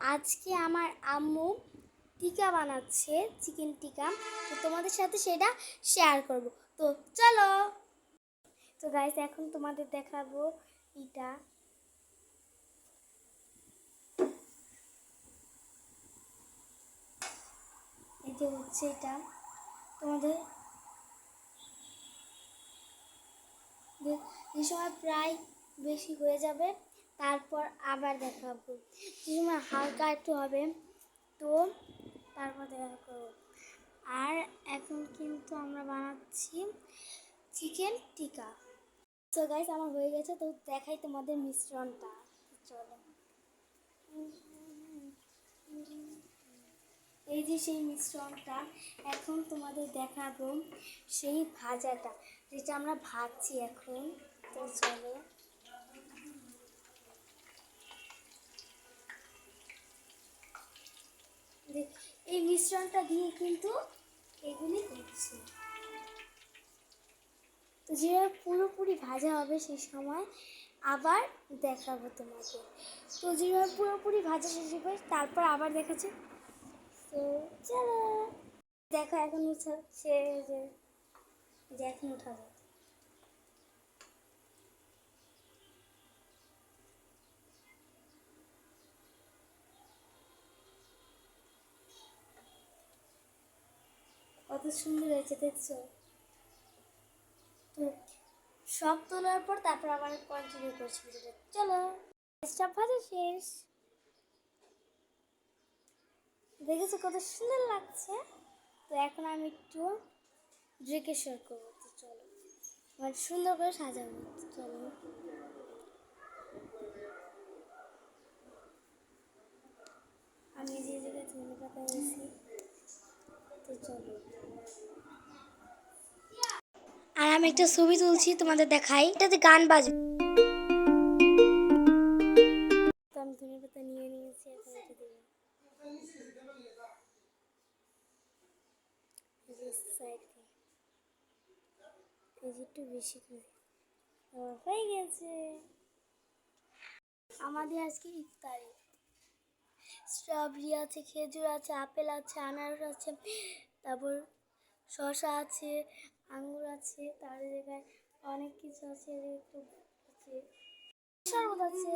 আজকে আমার আম্মু টিকা বানাচ্ছে, চিকেন টিকা। তো তোমাদের সাথে সেটা শেয়ার করব। তো চলো। তো গাইস এখন তোমাদের দেখাবো এটা। এই যে হচ্ছে এটা। তোমাদের যে সময় প্রায় বেশি হয়ে যাবে। তারপর আবার দেখাবো। যে হালকা একটু হবে, তো তারপর দেখা করব। আর এখন কিন্তু আমরা বানাচ্ছি চিকেন টিকা তো গাইস আমার হয়ে গেছে, তো দেখাই তোমাদের মিশ্রণটা। চলো। এই যে সেই মিশ্রণটা, এখন তোমাদের দেখাবো সেই ভাজাটা, যেটা আমরা ভাজছি এখন। তো চলো দেখ, এই মিশ্রণটা দিয়ে কিন্তু এগুলি করছি। তো যেভাবে পুরোপুরি ভাজা হবে সেই সময় আবার দেখাবো তোমাকে। তো যেভাবে পুরোপুরি ভাজা শেষ হবে তারপর আবার দেখাচ্ছে। তো চলো। দেখো এখন উঠা সে যে এখন উঠাবো। কত সুন্দর হয়েছে, দেখছ? তো সব তোলার পর তারপর আবার কন্টিনিউ করছি চলো ভাজা শেষ। দেখেছ কত সুন্দর লাগছে? তো এখন আমি একটু ড্রেকেশ্বর করব, তো চলো। মানে সুন্দর করে সাজাবো চলো। আমি যে জায়গায় ধনে হয়েছি তো চলো আর আমি একটা ছবি তুলছি তোমাদের দেখাই। এটাতে গান বাজে। তো আমি ধনে পাতা নিয়ে নিয়েছি একটু বেশি করে। হয়ে গেছে। আমাদের আজকে ইফতারি। স্ট্রবেরি আছে, খেজুর আছে, আপেল আছে, আনারস আছে, তারপর শসা আছে, আঙ্গুর আছে তার জায়গায় অনেক কিছু আছে একটু আছে। আছে।